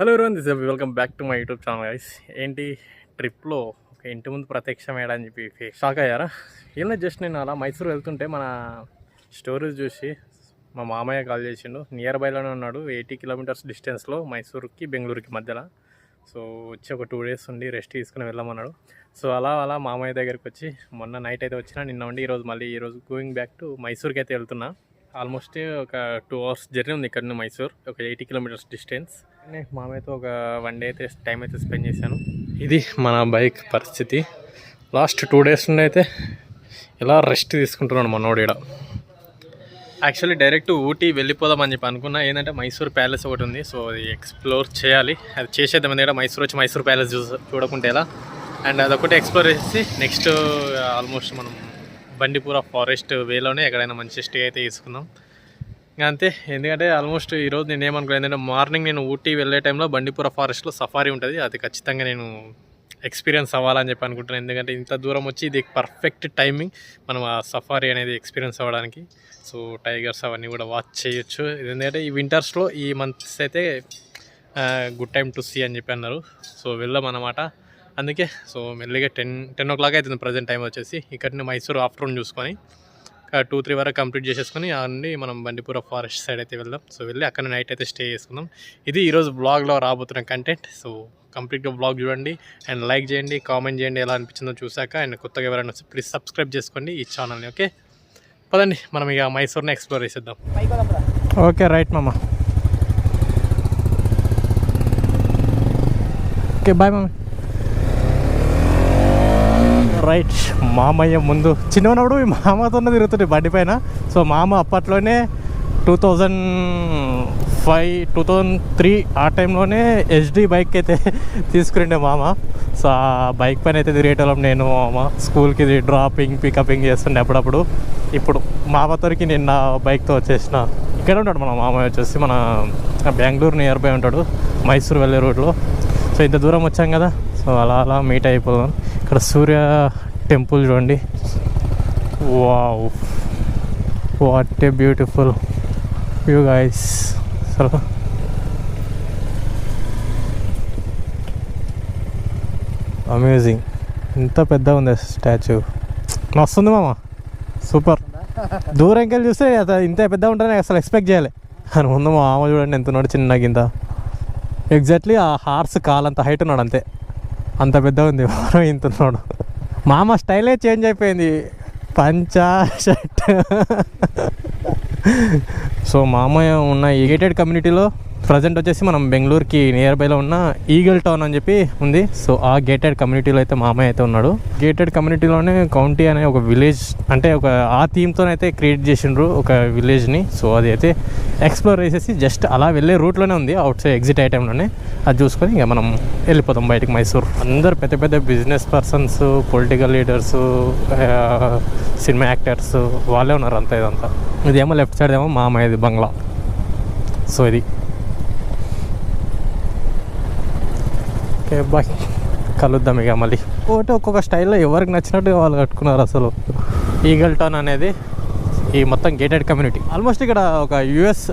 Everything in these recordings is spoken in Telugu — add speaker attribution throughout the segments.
Speaker 1: Hello everyone this welcome back to my YouTube channel guys ఏంటి ట్రిప్లో ఒక ఇంటి ముందు ప్రత్యక్షం అని చెప్పి షాక్ అయ్యారా? ఏం జస్ట్ నేను అలా మైసూర్ వెళ్తుంటే మన స్టోరీస్ చూసి మా మామయ్య కాల్ చేసిండు. నియర్ బైలోనే ఉన్నాడు ఎయిటీ కిలోమీటర్స్ డిస్టెన్స్లో మైసూర్కి బెంగళూరుకి మధ్యలో. సో వచ్చి ఒక టూ డేస్ ఉండి రెస్ట్ తీసుకుని వెళ్ళమన్నాడు. సో అలా అలా మామయ్య దగ్గరికి వచ్చి మొన్న నైట్ అయితే వచ్చిన నిన్న ఉండి ఈరోజు మళ్ళీ ఈరోజు గోయింగ్ బ్యాక్ టు మైసూర్కి అయితే వెళ్తున్నా. ఆల్మోస్ట్ ఒక టూ అవర్స్ జర్నీ ఉంది ఇక్కడ నుండి మైసూర్ ఒక ఎయిటీ కిలోమీటర్స్ డిస్టెన్స్ మామయ్యతో ఒక వన్ డే అయితే టైం అయితే స్పెండ్ చేశాను. ఇది మన బైక్ పరిస్థితి. లాస్ట్ టూ డేస్ నుండి అయితే ఇలా రెస్ట్ తీసుకుంటున్నాను మనోడు ఈడ. యాక్చువల్లీ డైరెక్ట్ ఊటీ వెళ్ళిపోదామని చెప్పి అనుకున్నా. ఏంటంటే మైసూర్ ప్యాలెస్ ఒకటి ఉంది. సో అది ఎక్స్ప్లోర్ చేయాలి. అది చేసేద్దాం ఎందుకంటే మైసూర్ వచ్చి మైసూర్ ప్యాలెస్ చూ చూడకుంటే ఎలా. అండ్ అదొకటి ఎక్స్ప్లోర్ చేసి నెక్స్ట్ ఆల్మోస్ట్ మనం బండిపూర ఫారెస్ట్ వేలోనే ఎక్కడైనా మంచి స్టే అయితే తీసుకుందాం. అంతే ఎందుకంటే ఆల్మోస్ట్ ఈరోజు నేను ఏమనుకున్నాను ఏంటంటే మార్నింగ్ నేను ఊటీ వెళ్ళే టైంలో బండిపూర ఫారెస్ట్లో సఫారీ ఉంటుంది. అది ఖచ్చితంగా నేను ఎక్స్పీరియన్స్ అవ్వాలని చెప్పి అనుకుంటున్నాను. ఎందుకంటే ఇంత దూరం వచ్చి ఇది పర్ఫెక్ట్ టైమింగ్ మనం ఆ సఫారీ అనేది ఎక్స్పీరియన్స్ అవ్వడానికి. సో టైగర్స్ అవన్నీ కూడా వాచ్ చేయొచ్చు. ఎందుకంటే ఈ వింటర్స్లో ఈ మంత్స్ అయితే గుడ్ టైం టు సీ అని చెప్పి అన్నారు. సో వెళ్దాం అన్నమాట. అందుకే సో మెల్లిగా టెన్ టెన్ ఓ క్లాక్ అవుతుంది ప్రజెంట్ టైం వచ్చేసి. ఇక్కడిని మైసూర్ ఆఫ్టర్నూన్ చూసుకొని. టూ త్రీ వరకు కంప్లీట్ చేసేసుకుని ఆ నుండి మనం బండిపూర ఫారెస్ట్ సైడ్ అయితే వెళ్దాం. సో వెళ్ళి అక్కడ నైట్ అయితే స్టే చేసుకుందాం. ఇది ఈరోజు బ్లాగ్లో రాబోతున్న కంటెంట్. సో కంప్లీట్గా బ్లాగ్ చూడండి అండ్ లైక్ చేయండి కామెంట్ చేయండి ఎలా అనిపించిందో చూసాక అండ్ కొత్తగా ఎవరైనా వస్తే ప్లీజ్ సబ్స్క్రైబ్ చేసుకోండి ఈ ఛానల్ని ఓకే? పదండి మనం ఇక మైసూర్ని ఎక్స్ప్లోర్ చేసేద్దాం. ఓకే రైట్ మామ. ఓకే బాయ్ మామీ. రైట్ మామయ్య ముందు చిన్న ఉన్నప్పుడు మామతోనే తిరుగుతుండే బండి పైన. సో మామ అప్పట్లోనే two thousand five two thousand three ఆ టైంలోనే హెచ్డి బైక్ అయితే తీసుకురండే మామ. సో ఆ బైక్ పైన అయితే తిరిగేటోళ్ళం నేను మామ. స్కూల్కి డ్రాపింగ్ పికపింగ్ చేస్తుండే అప్పుడప్పుడు. ఇప్పుడు మామతోరికి నేను నా బైక్తో వచ్చేసిన. ఇక్కడ ఉంటాడు మన మామయ్య వచ్చేసి మన బెంగళూరు నియర్ బై ఉంటాడు మైసూర్ వెళ్ళే రూట్లో సో ఇంత దూరం వచ్చాం కదా. సో అలా అలా మీట్ అయిపోదాం. ఇక్కడ సూర్య టెంపుల్ చూడండి. Wow. What a beautiful view guys. అసలు అమేజింగ్. ఇంత పెద్ద ఉంది స్టాచ్యూ. మస్తుంది మామ. సూపర్. దూరంకి వెళ్ళి చూస్తే అత- ఇంత పెద్ద ఉంటుందని అసలు ఎక్స్పెక్ట్ చేయాలి. అని ముందు మా మామ చూడండి ఎంత ఉన్నాడు చిన్న గింత. ఎగ్జాక్ట్లీ ఆ హార్స్ కాలంత హైట్ ఉన్నాడు అంతే. అంత పెద్ద ఉంది వారం ఇంత ఉన్నాడు మామ స్టైలే చేంజ్ అయిపోయింది. పంచా షర్ట్. సో మామయ్య ఉన్న ఈ కమ్యూనిటీలో ప్రజెంట్ వచ్చేసి మనం బెంగళూరుకి నియర్ బైలో ఉన్న ఈగల్ టౌన్ అని చెప్పి ఉంది. సో ఆ గేటెడ్ కమ్యూనిటీలో అయితే మామయ్య అయితే ఉన్నాడు. గేటెడ్ కమ్యూనిటీలోనే కౌంటీ అనే ఒక విలేజ్ అంటే ఒక ఆ థీమ్తో అయితే క్రియేట్ చేసిండ్రు ఒక విలేజ్ని సో అది అయితే ఎక్స్ప్లోర్ చేసేసి జస్ట్ అలా వెళ్ళే రూట్లోనే ఉంది. అవుట్ సైడ్ ఎగ్జిట్ ఐటెంలోనే అది చూసుకొని ఇక మనం వెళ్ళిపోతాం బయటకు మైసూర్. అందరు పెద్ద పెద్ద business persons political leaders cinema actors వాళ్ళే ఉన్నారు అంతా ఇదంతా. ఇదేమో లెఫ్ట్ సైడ్ ఏమో మామయ్యది బంగ్లా. సో ఇది. Okay bye. కలుద్దాం ఇక మళ్ళీ. ఒకటి ఒక్కొక్క స్టైల్లో ఎవరికి నచ్చినట్టుగా వాళ్ళు కట్టుకున్నారు అసలు. ఈగల్ టౌన్ అనేది ఈ మొత్తం గేటెడ్ కమ్యూనిటీ ఆల్మోస్ట్ ఇక్కడ ఒక యుఎస్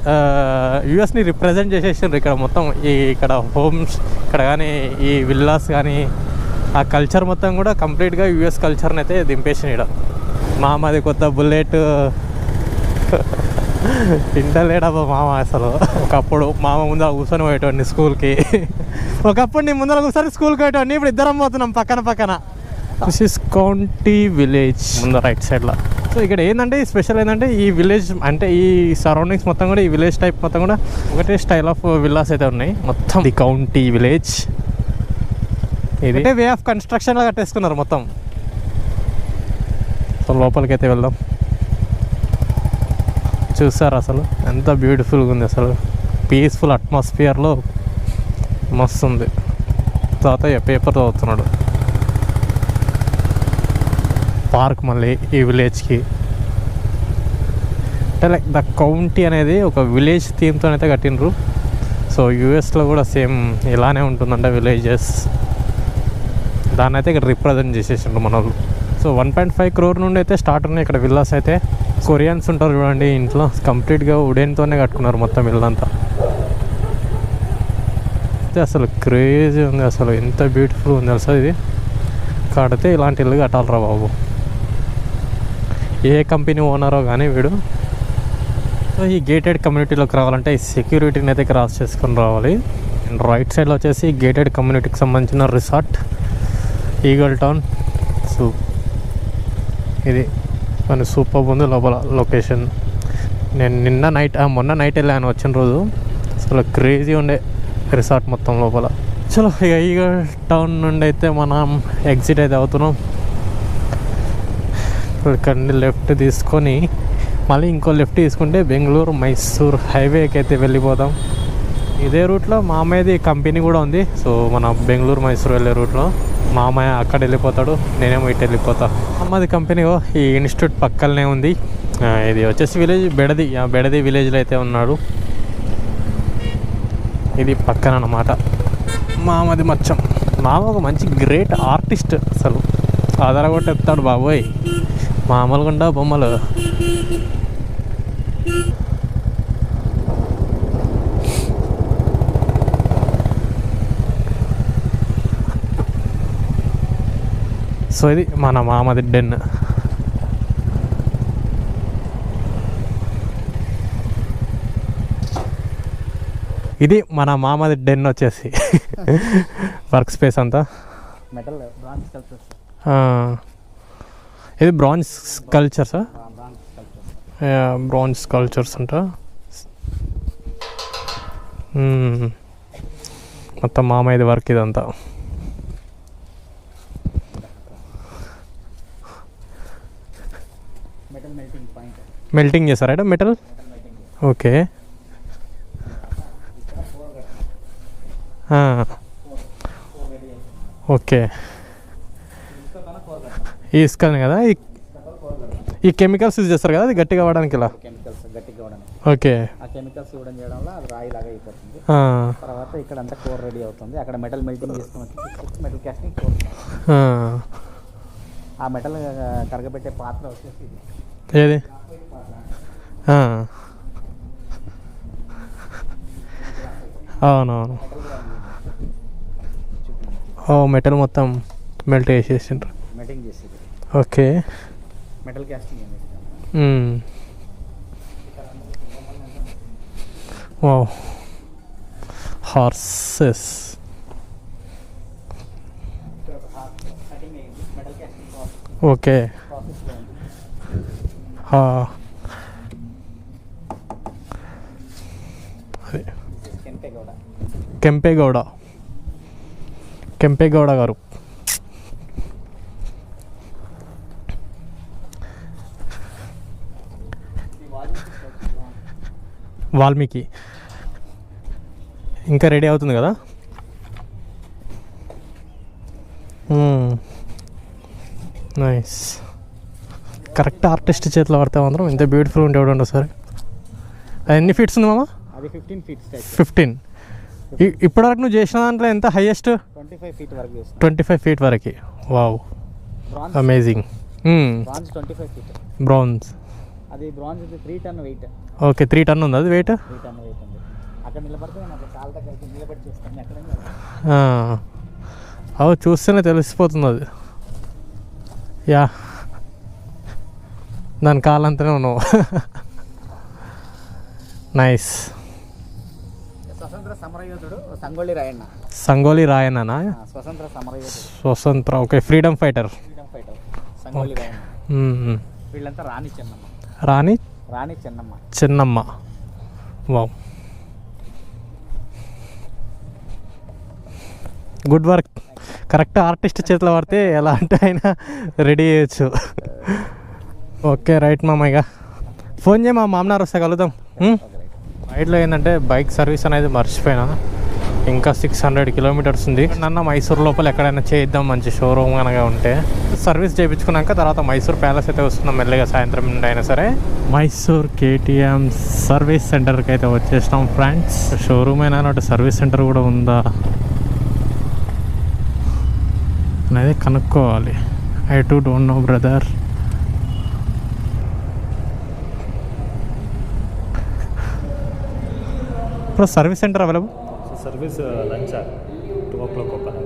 Speaker 1: యుఎస్ని రిప్రజెంట్ చేసేసారు ఇక్కడ మొత్తం. ఈ ఇక్కడ హోమ్స్ ఇక్కడ కానీ ఈ విల్లాస్ కానీ ఆ కల్చర్ మొత్తం కూడా కంప్లీట్గా యుఎస్ కల్చర్ని అయితే దింపేసిన ఇక్కడ. మామది కొత్త బుల్లెట్ తింటలేడబ్బా మామ అసలు. ఒకప్పుడు మామ ముందర కూర్చొని పోయేటోడిని స్కూల్కి. ఒకప్పుడు నీ ముందర కూర్చొని స్కూల్కి పోయేటోడిని. ఇప్పుడు ఇద్దరం పోతున్నాం పక్కన పక్కన. దిస్ ఇస్ కౌంటీ విలేజ్ ముందర రైట్ సైడ్లో. సో ఇక్కడ ఏంటంటే స్పెషల్ ఏంటంటే ఈ విలేజ్ అంటే ఈ సరౌండింగ్స్ మొత్తం కూడా ఈ విలేజ్ టైప్ మొత్తం కూడా ఒకటే స్టైల్ ఆఫ్ విల్లాస్ అయితే ఉన్నాయి. మొత్తం ది కౌంటీ విలేజ్. ఇది వే ఆఫ్ కన్స్ట్రక్షన్లో కట్టేసుకున్నారు మొత్తం. సో లోపలికి అయితే వెళ్దాం. చూసారు అసలు? ఎంత బ్యూటిఫుల్గా ఉంది అసలు. పీస్ఫుల్ అట్మాస్ఫియర్లో మస్తు ఉంది. తాతయ్య పేపర్ చదువుతున్నాడు? పార్క్ మళ్ళీ ఈ విలేజ్కి అంటే లైక్ ద కౌంటీ అనేది ఒక విలేజ్ థీమ్తో అయితే కట్టినరు సో యూఎస్లో కూడా సేమ్ ఇలానే ఉంటుందంట విలేజెస్ దాన్ని అయితే ఇక్కడ రిప్రజెంట్ చేసేసిండ్రు మన వాళ్ళు so one point five crore నుండి అయితే స్టార్ట్ ఉన్నాయి ఇక్కడ విల్లాస్ అయితే. కొరియన్స్ ఉంటారు చూడండి ఇంట్లో కంప్లీట్గా ఉడెన్తోనే కట్టుకున్నారు మొత్తం ఇల్లంతా. అయితే అసలు క్రేజీ ఉంది అసలు ఎంత బ్యూటిఫుల్ ఉంది తెలుసా ఇది? కడితే ఇలాంటి ఇల్లు కట్టాలరా బాబు. ఏ కంపెనీ ఓనరో కానీ వీడు. సో ఈ గేటెడ్ కమ్యూనిటీలోకి రావాలంటే ఈ సెక్యూరిటీని అయితే క్రాస్ చేసుకొని రావాలి. అండ్ రైట్ సైడ్లో వచ్చేసి గేటెడ్ కమ్యూనిటీకి సంబంధించిన రిసార్ట్ ఈగల్ టౌన్ సో ఇది కానీ సూపర్ ఉంది లోపల లొకేషన్. నేను నిన్న నైట్ మొన్న నైట్ వెళ్ళాను వచ్చిన రోజు. అసలు క్రేజీ ఉండే రిసార్ట్ మొత్తం లోపల. చలో ఇక ఈగల్ టౌన్ నుండి అయితే మనం ఎగ్జిట్ అయితే అవుతున్నాం. ఇక్కడ లెఫ్ట్ తీసుకొని మళ్ళీ ఇంకో లెఫ్ట్ తీసుకుంటే బెంగళూరు మైసూర్ హైవేకి అయితే వెళ్ళిపోతాం ఇదే రూట్లో మా అమ్మాయిది కంపెనీ కూడా ఉంది. సో మన బెంగళూరు మైసూర్ వెళ్ళే రూట్లో. మామయ్య అక్కడ వెళ్ళిపోతాడు నేనేమో ఇటు వెళ్ళిపోతా. అమ్మది కంపెనీ ఓ ఈ ఇన్స్టిట్యూట్ పక్కనే ఉంది. ఇది వచ్చేసి విలేజ్ బెడది. ఆ బెడది విలేజ్లో అయితే ఉన్నాడు. ఇది పక్కన అన్నమాట మామది మచ్చం. మామ ఒక మంచి గ్రేట్ ఆర్టిస్ట్ అసలు. ఆధారగొట్టేస్తాడు బాబోయ్. మామూలుగా ఉండవు బొమ్మలు. సో ఇది మన మామది డెన్. ఇది మన మామది డెన్ వచ్చేసి. వర్క్ స్పేస్ అంతా. ఇది bronze
Speaker 2: branch sculptures
Speaker 1: bronze cultures అంట. మొత్తం మామయ్యది వర్క్ ఇదంతా.
Speaker 2: మెల్టింగ్
Speaker 1: చేస్తారా మెటల్ ఓకే ఓకే ఈ ఇసుకనే కదా? ఈ కెమికల్స్ యూజ్ చేస్తారు కదా? అది గట్టిగా అవ్వడానికి ఇలా
Speaker 2: కెమికల్స్ గట్టిగా
Speaker 1: ఓకే
Speaker 2: ఆ కెమికల్స్ ఇవ్వడం చేయడం వల్ల అది రాయి లాగా అయిపోతుంది. తర్వాత ఇక్కడ అంతా కోర్ రెడీ అవుతుంది. అక్కడ మెటల్ మెల్టింగ్ చేసుకుని వచ్చి మెటల్ క్యాస్టింగ్ కోర్
Speaker 1: ఆ.
Speaker 2: మెటల్ కరగబెట్టే పాత్ర వచ్చేసి
Speaker 1: ఏది. అవునవును. ఓ మెటల్ మొత్తం మెల్ట్ చేసేసిండ్రు.
Speaker 2: మెల్టింగ్ చేసేది. Okay. Metal
Speaker 1: casting. Wow. Horses
Speaker 2: ఇక్కడ ఒక హార్ట్ కటింగ్ అయింది మెటల్ క్యాస్టింగ్ ప్రాసెస్
Speaker 1: ఓకే. అదే.
Speaker 2: కెంపేగౌడ.
Speaker 1: కెంపేగౌడ గారు. వాల్మీకి. ఇంకా రెడీ అవుతుంది కదా? నైస్ కరెక్ట్ ఆర్టిస్ట్ చేతిలో పడితే మాత్రం ఎంత బ్యూటిఫుల్ ఉంటే ఉండదు సార్. అది ఎన్ని ఫీట్స్ ఉంది మామ?
Speaker 2: అది ఫిఫ్టీన్ ఫీట్ స్టైల్
Speaker 1: ఫిఫ్టీన్ ఇప్పటివరకు నువ్వు చేసిన దాంట్లో ఎంత హైయెస్ట్
Speaker 2: ట్వంటీ ఫైవ్ ఫీట్ వరకు
Speaker 1: ట్వంటీ ఫైవ్ ఫీట్ వరకు.
Speaker 2: Wow
Speaker 1: amazing
Speaker 2: bronze twenty five feet
Speaker 1: bronze
Speaker 2: అది three ton weight
Speaker 1: okay three ton ఉంది అది వెయిట్
Speaker 2: త్రీ టన్ వెయిట్ ఉంది. అక్కడ నిలబడితే నేను అట్లా కాళ్ళ దగ్గరికి నిలబెట్టి చూస్తాను. ఎక్కడ
Speaker 1: అవు చూస్తేనే తెలిసిపోతుంది అది. యా. దాని కాలంతనే ఉన్నావు. నైస్.
Speaker 2: స్వతంత్ర సమరయోధుడు సంగోళి
Speaker 1: రాయననా.
Speaker 2: స్వతంత్ర సమరయోధుడు.
Speaker 1: స్వతంత్ర okay freedom
Speaker 2: fighter. Freedom fighter Sangolli వీళ్ళంతా Rani Chennamma.
Speaker 1: Rani?
Speaker 2: Rani Chennamma.
Speaker 1: Chinnamma. Wow. Good work. Correct artist చేతిలో పడితే ఎలా అంటే అయినా రెడీ చేయొచ్చు. ఓకే రైట్ మామయ్య. ఫోన్ చేయ మా మామనారు వస్తే కలుద్దాం.
Speaker 2: రైట్లో
Speaker 1: రైడ్లో ఏంటంటే బైక్ సర్వీస్ అనేది మర్చిపోయినా. ఇంకా సిక్స్ హండ్రెడ్ కిలోమీటర్స్ ఉంది. నన్న మైసూర్ లోపల ఎక్కడైనా చేయిద్దాం మంచి షోరూమ్ కనుక ఉంటే. సర్వీస్ చేయించుకున్నాక తర్వాత మైసూర్ ప్యాలెస్ అయితే వస్తున్నాం మెల్లగా సాయంత్రం నుండి అయినా సరే. మైసూర్ కేటీఎం సర్వీస్ సెంటర్కి అయితే వచ్చేసినాం ఫ్రెండ్స్. షోరూమ్ అయినా అన్నట్టు సర్వీస్ సెంటర్ కూడా ఉందా? అనేది కనుక్కోవాలి I to don't know brother ఇప్పుడు service centre available
Speaker 3: service lunch है टू ओ क्लॉक ओपन है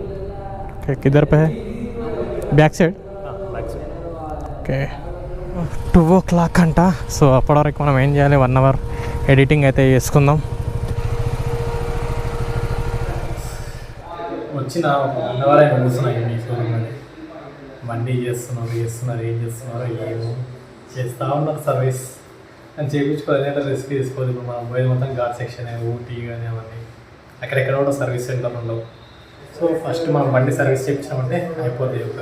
Speaker 1: ఓకే కిద్దర్ పే బ్యాక్ సైడ్
Speaker 3: हाँ बैक से
Speaker 1: ఓకే టూ ఓ క్లాక్ అంట సో అప్పటి వరకు మనం ఏం చేయాలి వన్ అవర్ ఎడిటింగ్ అయితే చేసుకుందాం వచ్చిన ఒక వన్ అవర్ అయినా మీ బండి చేస్తున్నారు చేస్తున్నారు ఏం చేస్తున్నారు ఏమో. చేస్తూ ఉన్నారు సర్వీస్. అని చేయించుకోవాలి అంటే రిస్క్ తీసుకోవాలి. ఇప్పుడు మనం పోయేది మొత్తం ఘాట్ సెక్షన్ ఊటీ కానీ అవన్నీ. అక్కడెక్కడ కూడా సర్వీస్ సెంటర్ ఉండవు. సో ఫస్ట్ మనం బండి సర్వీస్ చేయించామంటే అయిపోతుంది ఒక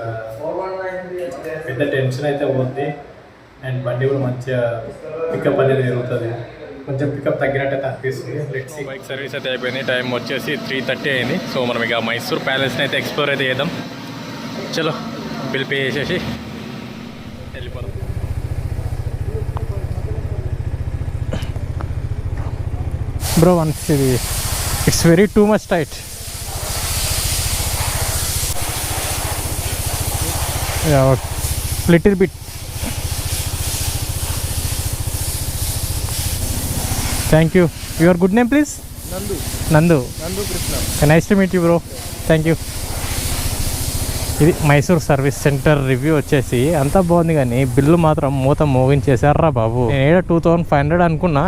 Speaker 1: పెద్ద టెన్షన్ అయితే పోద్ది. అండ్ బండి కూడా మంచిగా పికప్ అనేది జరుగుతుంది. కొంచెం పికప్ తగ్గినట్టు అనిపిస్తుంది. లెట్స్ బైక్ సర్వీస్ అయితే అయిపోయింది. టైం వచ్చేసి త్రీ థర్టీ అయింది. సో మనం ఇక మైసూర్ ప్యాలెస్ని అయితే ఎక్స్ప్లోర్ అయితే చేద్దాం. చలో బిల్ పే చేసేసి వెళ్ళిపోదాం. బ్రో వన్స్ ఇది it's very too much tight little bit thank you your good name please
Speaker 2: Nandu
Speaker 1: Nandu
Speaker 2: Nandu Krishna
Speaker 1: nice to meet you bro thank you ఇది మైసూర్ సర్వీస్ సెంటర్ రివ్యూ వచ్చేసి అంతా బాగుంది కానీ బిల్లు మాత్రం మూత మోగించేశారా బాబు? నేను ఏదో టూ థౌసండ్ ఫైవ్ హండ్రెడ్ అనుకున్నా.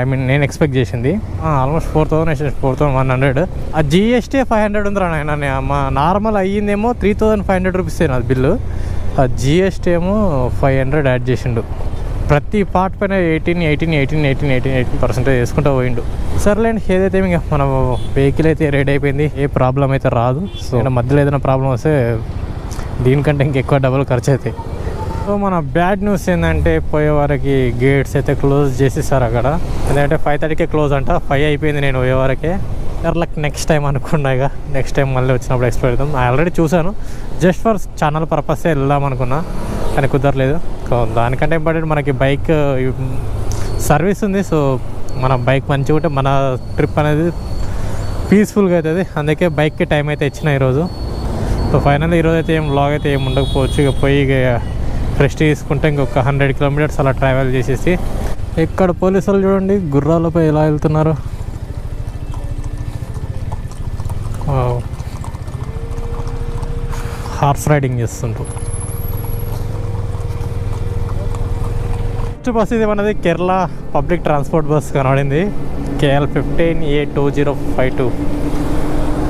Speaker 1: ఐ మీన్ నేను ఎక్స్పెక్ట్ చేసింది. Almost four thousand four thousand one hundred ఆ జిఎస్టీ ఫైవ్ హండ్రెడ్ ఉందిరా నాయన. మా నార్మల్ అయ్యిందేమో three thousand five hundred rupees అది బిల్లు. ఆ జిఎస్టీ ఏమో ఫైవ్ హండ్రెడ్ యాడ్ చేసిండు. ప్రతి పార్ట్ పైన eighteen eighteen eighteen eighteen eighteen eighteen percentage వేసుకుంటూ పోయిండు. సర్లేండి ఏదైతే ఇంకా మన వెహికల్ అయితే రెడీ అయిపోయింది ఏ ప్రాబ్లం అయితే రాదు. సో ఇక్కడ మధ్యలో ఏదైనా ప్రాబ్లం వస్తే దీనికంటే ఇంకెక్కువ డబ్బులు ఖర్చు అవుతాయి. సో మన బ్యాడ్ న్యూస్ ఏంటంటే పోయే వారికి గేట్స్ అయితే క్లోజ్ చేసేసారు అక్కడ. ఎందుకంటే ఫైవ్ థర్టీకే క్లోజ్ అంట. ఫైవ్ అయిపోయింది నేను పోయే వరకే. లక్ నెక్స్ట్ టైం ఇక. నెక్స్ట్ టైం మళ్ళీ వచ్చినప్పుడు చేద్దాం. ఆల్రెడీ చూశాను. జస్ట్ ఫర్ ఛానల్ పర్పసే వెళ్దాం అనుకున్నా. కానీ కుదరలేదు. సో దానికంటే ఇంపార్టెంట్ మనకి బైక్ సర్వీస్ ఉంది. సో మన బైక్ మంచిగా ఉంటే మన ట్రిప్ అనేది పీస్ఫుల్గా అవుతుంది. అందుకే బైక్కి టైం అయితే ఇచ్చిన ఈరోజు. సో ఫైనల్ ఈరోజు అయితే ఏం బ్లాగ్ అయితే ఏం ఉండకపోవచ్చు. ఇక పోయి ఇక రెస్ట్ తీసుకుంటే ఇంకొక హండ్రెడ్ కిలోమీటర్స్ అలా ట్రావెల్ చేసేసి ఇక్కడ పోలీసులు చూడండి గుర్రాలపై ఎలా వెళ్తున్నారు. హార్స్ రైడింగ్ చేస్తుంటారు ఫస్ట్ బస్ ఇది మనది కేరళ పబ్లిక్ ట్రాన్స్పోర్ట్ బస్ కనబడింది. KL fifteen A two zero five two.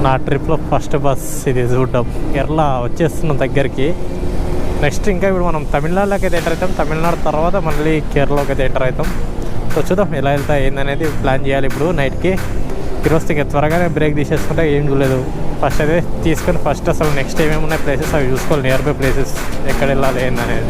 Speaker 1: నా ట్రిప్లో ఫస్ట్ బస్ ఇది చూడడం. కేరళ వచ్చేస్తున్నాం దగ్గరికి. నెక్స్ట్ ఇంకా ఇప్పుడు మనం తమిళనాడులోకి అయితే ఎంటర్ అవుతాం. తమిళనాడు తర్వాత మళ్ళీ కేరళలోకి అయితే ఎంటర్ అవుతాం. సో చూద్దాం ఎలా వెళ్తా ఏందనేది ప్లాన్ చేయాలి ఇప్పుడు నైట్కి. ఈరోజు ఇంకా త్వరగానే బ్రేక్ తీసేసుకుంటే ఏం చూడలేదు. ఫస్ట్ అయితే తీసుకొని ఫస్ట్ అసలు నెక్స్ట్ ఏమేమి ఉన్నాయి ప్లేసెస్ అవి చూసుకోవాలి. నియర్ బై ప్లేసెస్ ఎక్కడ వెళ్ళాలి ఏందనేది.